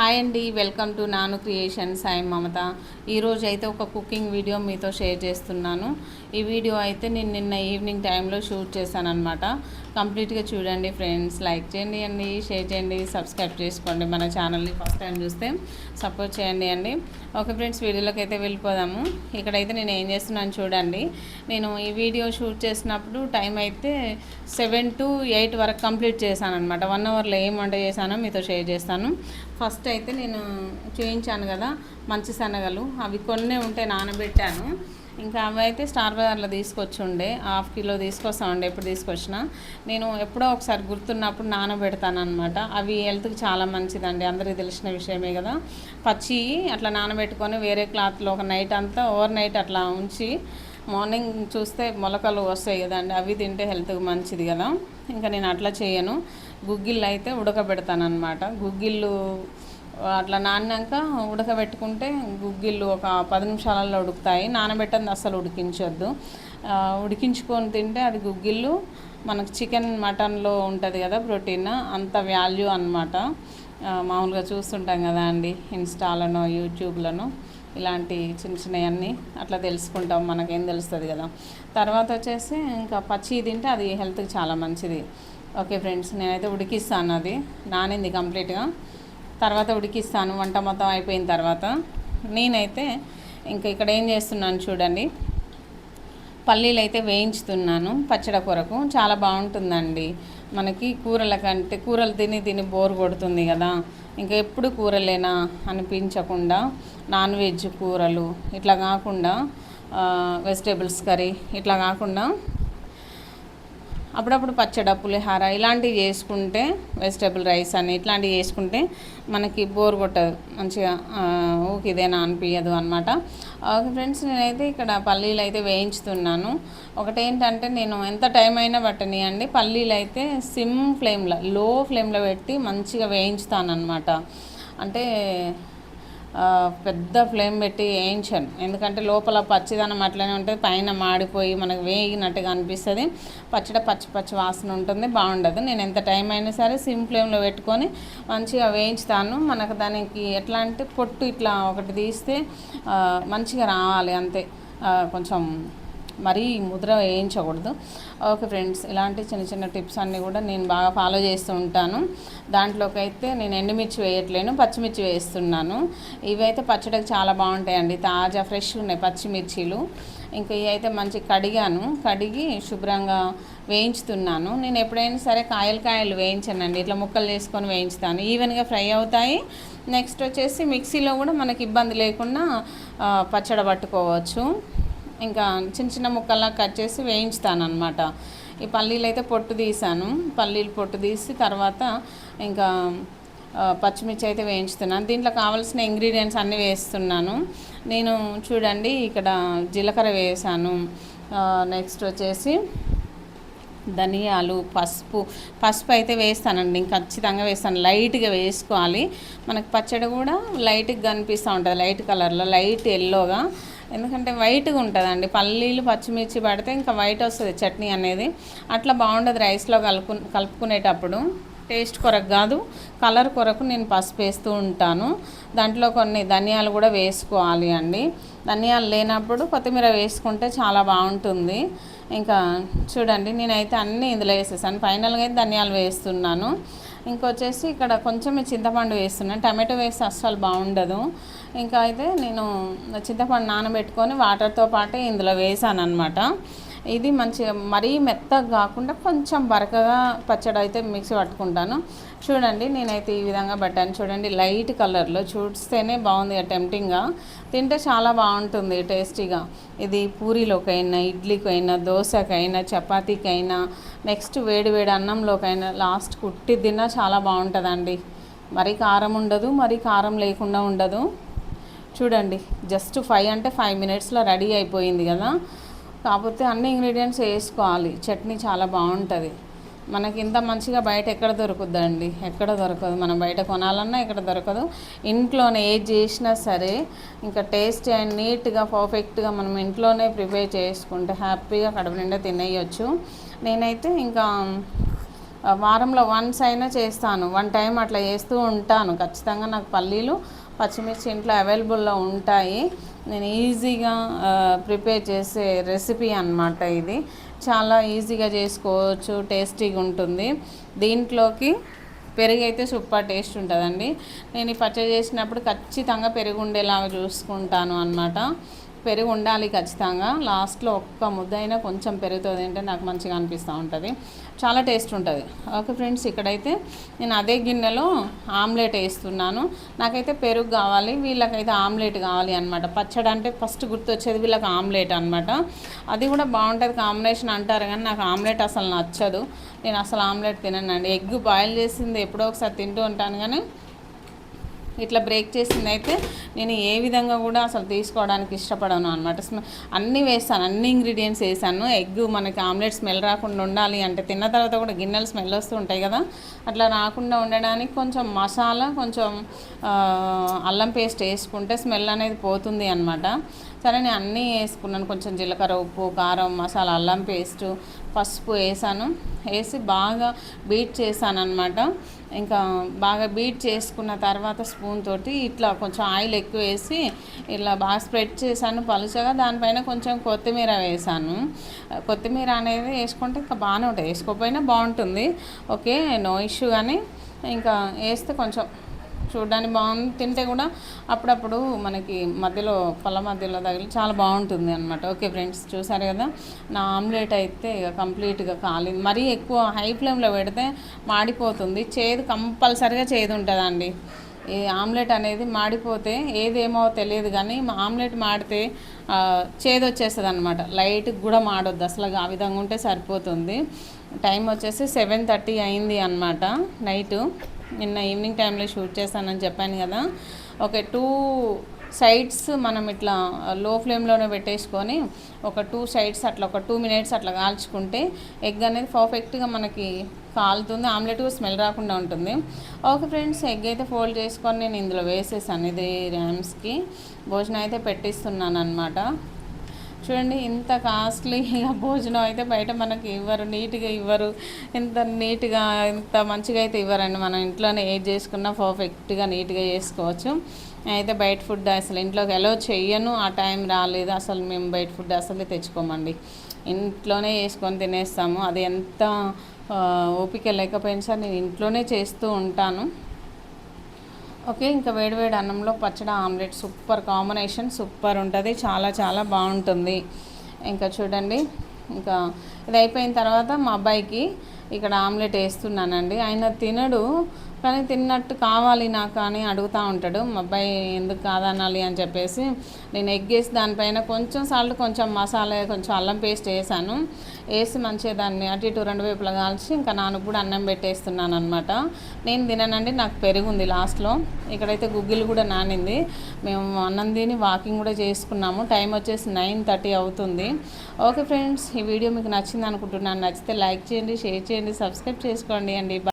Hi అండి welcome to Nanu creations. I Mamata. ఈరోజు అయితే ఒక కుకింగ్ వీడియో మీతో షేర్ చేస్తున్నాను. ఈ వీడియో అయితే నేను నిన్న ఈవినింగ్ టైంలో షూట్ చేశాను అనమాట కంప్లీట్గా చూడండి ఫ్రెండ్స్. లైక్ చేయండి అండి షేర్ చేయండి సబ్స్క్రైబ్ చేసుకోండి. మన ఛానల్ని ఫస్ట్ టైం చూస్తే సపోర్ట్ చేయండి అండి. ఓకే ఫ్రెండ్స్ వీడియోలోకి అయితే వెళ్ళిపోదాము. ఇక్కడైతే నేను ఏం చేస్తున్నాను చూడండి. నేను ఈ వీడియో షూట్ చేసినప్పుడు టైం అయితే సెవెన్ టు ఎయిట్ వరకు కంప్లీట్ చేశాను అనమాట వన్ అవర్లో ఏం వంట చేశానో మీతో షేర్ చేస్తాను. ఫస్ట్ అయితే నేను చూపించాను కదా మంచి శనగలు. అవి కొన్నే ఉంటే నానబెట్టాను. ఇంకా అవి అయితే స్టార్ బజార్లో తీసుకొచ్చి ఉండే హాఫ్ కిలో తీసుకొస్తామండి ఎప్పుడు తీసుకొచ్చినా. నేను ఎప్పుడో ఒకసారి గుర్తున్నప్పుడు నానబెడతానమాట అవి హెల్త్కి చాలా మంచిదండి. అందరికీ తెలిసిన విషయమే కదా. పచ్చి అట్లా నానబెట్టుకొని వేరే క్లాత్లో ఒక నైట్ అంతా ఓవర్ నైట్ అట్లా ఉంచి మార్నింగ్ చూస్తే మొలకలు వస్తాయి కదండి అవి తింటే హెల్త్కి మంచిది కదా. ఇంకా నేను అట్లా చేయను. గుగ్గిళ్ళు అయితే ఉడకబెడతాను అనమాట గుగ్గిళ్ళు అట్లా నానాక ఉడకబెట్టుకుంటే గుగ్గిళ్ళు ఒక పది నిమిషాలలో ఉడుకుతాయి. నానబెట్టంది అసలు ఉడికించొద్దు. ఉడికించుకొని తింటే అది గుగ్గిళ్ళు మనకు చికెన్ మటన్లో ఉంటుంది కదా ప్రోటీన్ అంత వాల్యూ అనమాట మామూలుగా చూస్తుంటాం కదా అండి ఇన్స్టాలను యూట్యూబ్లను ఇలాంటి చిన్న చిన్నవన్నీ అట్లా తెలుసుకుంటాం మనకేం తెలుస్తుంది కదా. తర్వాత వచ్చేసి ఇంకా పచ్చి తింటే అది హెల్త్కి చాలా మంచిది. ఓకే ఫ్రెండ్స్ నేనైతే ఉడికిస్తాను అది. నానింది కంప్లీట్గా. తర్వాత ఉడికిస్తాను. వంట మొత్తం అయిపోయిన తర్వాత నేనైతే ఇంకా ఇక్కడ ఏం చేస్తున్నాను చూడండి. పల్లీలు అయితే వేయించుతున్నాను పచ్చడి కొరకు. చాలా బాగుంటుందండి. మనకి కూరల కంటే కూరలు తిని తిని బోర్ కొడుతుంది కదా. ఇంకా ఎప్పుడు కూరలేనా అనిపించకుండా నాన్ వెజ్ కూరలు ఇట్లా కాకుండా వెజిటేబుల్స్ కర్రీ ఇట్లా కాకుండా అప్పుడప్పుడు పచ్చడి పులిహార ఇలాంటివి చేసుకుంటే వెజిటేబుల్ రైస్ అని ఇట్లాంటివి చేసుకుంటే మనకి బోర్ కొట్టదు. మంచిగా ఆ, ఊకి ఇదేనా అనిపించదు అనమాట ఓకే ఫ్రెండ్స్ నేనైతే ఇక్కడ పల్లీలు అయితే వేయించుతున్నాను. ఒకటేంటంటే నేను ఎంత టైం అయినా పట్టనియండి. పల్లీలు అయితే సిమ్ ఫ్లేమ్లో లో ఫ్లేమ్లో పెట్టి మంచిగా వేయించుతాను అనమాట అంటే పెద్ద ఫ్లేమ్ పెట్టి వేయించాను. ఎందుకంటే లోపల పచ్చిదనం అట్లనే ఉంటుంది పైన మాడిపోయి మనకు వేగినట్టుగా అనిపిస్తుంది. పచ్చడి పచ్చి పచ్చి వాసన ఉంటుంది బాగుండదు. నేను ఎంత టైం అయినా సరే సిమ్ ఫ్లేమ్లో పెట్టుకొని మంచిగా వేయించుతాను. మనకు దానికి ఎట్లా అంటే పొట్టు ఇట్లా ఒకటి తీస్తే మంచిగా రావాలి అంతే. కొంచెం మరీ ముద్ర వేయించకూడదు. ఓకే ఫ్రెండ్స్ ఇలాంటి చిన్న చిన్న టిప్స్ అన్నీ కూడా నేను బాగా ఫాలో చేస్తూ ఉంటాను. దాంట్లోకి అయితే నేను ఎండుమిర్చి వేయట్లేను పచ్చిమిర్చి వేస్తున్నాను. ఇవైతే పచ్చడికి చాలా బాగుంటాయండి. తాజా ఫ్రెష్ ఉన్నాయి పచ్చిమిర్చీలు. ఇంకా ఇవి అయితే మంచి కడిగాను. కడిగి శుభ్రంగా వేయించుతున్నాను. నేను ఎప్పుడైనా సరే కాయలు కాయలు వేయించానండి. ఇట్లా ముక్కలు చేసుకొని వేయించుతాను. ఈవెన్గా ఫ్రై అవుతాయి. నెక్స్ట్ వచ్చేసి మిక్సీలో కూడా మనకి ఇబ్బంది లేకుండా పచ్చడి పట్టుకోవచ్చు. ఇంకా చిన్న చిన్న ముక్కల్లా కట్ చేసి వేయించుతాను అనమాట ఈ పల్లీలు అయితే పొట్టు తీసాను. పల్లీలు పొట్టు తీసి తర్వాత ఇంకా పచ్చిమిర్చి అయితే వేయించుతున్నాను. దీంట్లో కావాల్సిన ఇంగ్రీడియంట్స్ అన్నీ వేస్తున్నాను. నేను చూడండి ఇక్కడ జీలకర్ర వేసాను. నెక్స్ట్ వచ్చేసి ధనియాలు పసుపు. పసుపు అయితే వేస్తానండి. ఇంక ఖచ్చితంగా వేస్తాను. లైట్గా వేసుకోవాలి. మనకు పచ్చడి కూడా లైట్గా కనిపిస్తూ ఉంటుంది. లైట్ కలర్లో లైట్ ఎల్లోగా. ఎందుకంటే వైట్గా ఉంటుందండి. పల్లీలు పచ్చిమిర్చి పడితే ఇంకా వైట్ వస్తుంది చట్నీ అనేది. అట్లా బాగుండదు రైస్లో కలుపు కలుపుకునేటప్పుడు. టేస్ట్ కొరకు కాదు కలర్ కొరకు నేను పసుపు వేస్తూ ఉంటాను. దాంట్లో కొన్ని ధనియాలు కూడా వేసుకోవాలి అండి. ధనియాలు లేనప్పుడు కొత్తిమీర వేసుకుంటే చాలా బాగుంటుంది. ఇంకా చూడండి నేనైతే అన్నీ ఇందులో వేసేసాను. ఫైనల్గా అయితే ధనియాలు వేస్తున్నాను. ఇంకొచ్చేసి ఇక్కడ కొంచెం చింతపండు వేస్తున్నాను టమాటో వేస్తే అస్సలు బాగుండదు. ఇంకా అయితే నేను చింతపండు నానబెట్టుకొని వాటర్తో పాటే ఇందులో వేసాను అనమాట ఇది మంచిగా మరీ మెత్తగా కాకుండా కొంచెం బరకగా పచ్చడి అయితే మిక్సీ పట్టుకుంటాను. చూడండి నేనైతే ఈ విధంగా పెట్టాను. చూడండి లైట్ కలర్లో చూస్తేనే బాగుంది టెంప్టింగ్గా తింటే చాలా బాగుంటుంది టేస్టీగా ఇది పూరీలోకైనా ఇడ్లీకైనా దోశకైనా చపాతీకైనా నెక్స్ట్ వేడి వేడి అన్నంలోకైనా లాస్ట్ కుట్టి తిన్నా చాలా బాగుంటుందండి. మరీ కారం ఉండదు మరీ కారం లేకుండా ఉండదు. చూడండి జస్ట్ ఫైవ్ అంటే ఫైవ్ మినిట్స్లో రెడీ అయిపోయింది కదా. కాకపోతే అన్ని ఇంగ్రీడియంట్స్ వేసుకోవాలి. చట్నీ చాలా బాగుంటుంది. మనకి ఇంత మంచిగా బయట ఎక్కడ దొరుకుద్దండి? ఎక్కడ దొరకదు. మనం బయట కొనాలన్నా ఇక్కడ దొరకదు. ఇంట్లోనే ఏది చేసినా సరే ఇంకా టేస్ట్ అండ్ నీట్గా పర్ఫెక్ట్గా మనం ఇంట్లోనే ప్రిపేర్ చేసుకుంటే హ్యాపీగా కడుపు నిండా తినేయచ్చు. నేనైతే ఇంకా వారంలో వన్స్ అయినా చేస్తాను. వన్ టైం అట్లా చేస్తూ ఉంటాను. ఖచ్చితంగా నాకు పల్లీలు పచ్చిమిర్చి ఇంట్లో అవైలబుల్లో ఉంటాయి. నేను ఈజీగా ప్రిపేర్ చేసే రెసిపీ అన్నమాట ఇది. చాలా ఈజీగా చేసుకోవచ్చు టేస్టీగా ఉంటుంది. దీంట్లోకి పెరుగు అయితే సూపర్ టేస్ట్ ఉంటుందండి. నేను ఈ పచ్చడి చేసినప్పుడు ఖచ్చితంగా పెరుగు ఉండేలాగా చూసుకుంటాను అనమాట పెరుగు ఉండాలి ఖచ్చితంగా. లాస్ట్లో ఒక్క ముద్ద అయినా కొంచెం పెరుగుతుంది తింటే నాకు మంచిగా అనిపిస్తూ ఉంటుంది. చాలా టేస్ట్ ఉంటుంది. ఓకే ఫ్రెండ్స్ ఇక్కడైతే నేను అదే గిన్నెలో ఆమ్లెట్ వేస్తున్నాను. నాకైతే పెరుగు కావాలి వీళ్ళకైతే ఆమ్లెట్ కావాలి అనమాట పచ్చడి అంటే ఫస్ట్ గుర్తొచ్చేది వీళ్ళకి ఆమ్లెట్ అనమాట అది కూడా బాగుంటుంది కాంబినేషన్ అంటారు కానీ నాకు ఆమ్లెట్ అసలు నచ్చదు. నేను అసలు ఆమ్లెట్ తిననండి. ఎగ్ బాయిల్ చేసింది ఎప్పుడో ఒకసారి తింటూ ఉంటాను కానీ ఇట్లా బ్రేక్ చేసింది అయితే నేను ఏ విధంగా కూడా అసలు తీసుకోవడానికి ఇష్టపడను అనమాట అన్నీ వేస్తాను అన్ని ఇంగ్రీడియంట్స్ వేసాను. ఎగ్ మనకి ఆమ్లెట్ స్మెల్ రాకుండా ఉండాలి అంటే తిన్న తర్వాత కూడా గిన్నెలు స్మెల్ వస్తూ ఉంటాయి కదా. అట్లా రాకుండా ఉండడానికి కొంచెం మసాలా కొంచెం అల్లం పేస్ట్ వేసుకుంటే స్మెల్ అనేది పోతుంది అనమాట సరే నేను అన్నీ వేసుకున్నాను. కొంచెం జీలకర్ర ఉప్పు కారం మసాలా అల్లం పేస్టు పసుపు వేసాను. వేసి బాగా బీట్ చేశాను అనమాట ఇంకా బాగా బీట్ చేసుకున్న తర్వాత స్పూన్ తోటి ఇట్లా కొంచెం ఆయిల్ ఎక్కువ వేసి ఇలా బాగా స్ప్రెడ్ చేశాను పలుచగా. దానిపైన కొంచెం కొత్తిమీర వేసాను కొత్తిమీర అనేది వేసుకుంటే ఇంకా బాగానే ఉంటుంది వేసుకోకపోయినా బాగుంటుంది. ఓకే నో ఇష్యూ కానీ. ఇంకా వేస్తే కొంచెం చూడడానికి బాగుంది. తింటే కూడా అప్పుడప్పుడు మనకి మధ్యలో పళ్ళ మధ్యలో తగిలి చాలా బాగుంటుంది అనమాట ఓకే ఫ్రెండ్స్ చూసారు కదా? నా ఆమ్లెట్ అయితే ఇక కంప్లీట్గా కాలింది. మరీ ఎక్కువ హై ఫ్లేమ్లో పెడితే మాడిపోతుంది. చేదు కంపల్సరిగా చేదు ఉంటుందండి. ఈ ఆమ్లెట్ అనేది మాడిపోతే ఏదేమో తెలియదు కానీ ఆమ్లెట్ మాడితే చేదు వచ్చేస్తుంది అనమాట లైట్ కూడా మాడొద్దు. అసలు ఆ విధంగా ఉంటే సరిపోతుంది. టైం వచ్చేసి సెవెన్ థర్టీ అయింది అనమాట నైటు. నిన్న ఈవినింగ్ టైంలో షూట్ చేశానని చెప్పాను కదా. ఒక టూ సైడ్స్ మనం ఇట్లా లో ఫ్లేమ్లోనే పెట్టేసుకొని ఒక టూ సైడ్స్ అట్లా ఒక టూ మినిట్స్ అట్లా కాల్చుకుంటే ఎగ్ అనేది పర్ఫెక్ట్గా మనకి కాలుతుంది ఆమ్లెట్ స్మెల్ రాకుండా ఉంటుంది. ఓకే ఫ్రెండ్స్ ఎగ్ అయితే ఫోల్డ్ చేసుకొని నేను ఇందులో వేసేసాను. ఇది ర్యామ్స్కి భోజనం అయితే పెట్టిస్తున్నాను అనమాట చూడండి ఇంత కాస్ట్లీగా భోజనం అయితే బయట మనకి ఇవ్వరు నీట్గా ఇవ్వరు. ఇంత నీట్గా ఇంత మంచిగా అయితే ఇవ్వరండి. మనం ఇంట్లోనే ఏది చేసుకున్నా పర్ఫెక్ట్గా నీట్గా చేసుకోవచ్చు. అయితే బయట ఫుడ్ అసలు ఇంట్లోకి ఎలా చెయ్యను ఆ టైం రాలేదు. అసలు మేము బయట ఫుడ్ అసలే తెచ్చుకోమండి. ఇంట్లోనే చేసుకొని తినేస్తాము. అది ఎంత ఓపిక లేకపోయినా సరే నేను ఇంట్లోనే చేస్తూ ఉంటాను. ఓకే ఇంకా వేడివేడి అన్నంలో పచ్చడి ఆమ్లెట్ సూపర్ కాంబినేషన్ సూపర్ ఉంటుంది. చాలా చాలా బాగుంటుంది. ఇంకా చూడండి ఇంకా ఇది అయిపోయిన తర్వాత మా అబ్బాయికి ఇక్కడ ఆమ్లెట్ వేస్తున్నానండి. ఆయన తినడు కానీ తిన్నట్టు కావాలి నాకు అని అడుగుతూ ఉంటాడు. మా అబ్బాయి ఎందుకు కాదనాలి? అని చెప్పేసి నేను ఎగ్ వేసి దానిపైన కొంచెం సాల్ట్ కొంచెం మసాలా కొంచెం అల్లం పేస్ట్ వేసాను. వేసి మంచిగా దాన్ని అటు ఇటు రెండు వైపులా కాల్చి ఇంకా నాన్నకు కూడా అన్నం పెట్టేస్తున్నాను అనమాట నేను తిననండి నాకు పెరుగుంది లాస్ట్లో. ఇక్కడైతే గుగ్గిలు కూడా నానింది. మేము అన్నం తిని వాకింగ్ కూడా చేసుకున్నాము. టైం వచ్చేసి నైన్ థర్టీ అవుతుంది. ఓకే ఫ్రెండ్స్ ఈ వీడియో మీకు నచ్చింది అనుకుంటున్నాను. నచ్చితే లైక్ చేయండి షేర్ చేయండి సబ్స్క్రైబ్ చేసుకోండి అండి.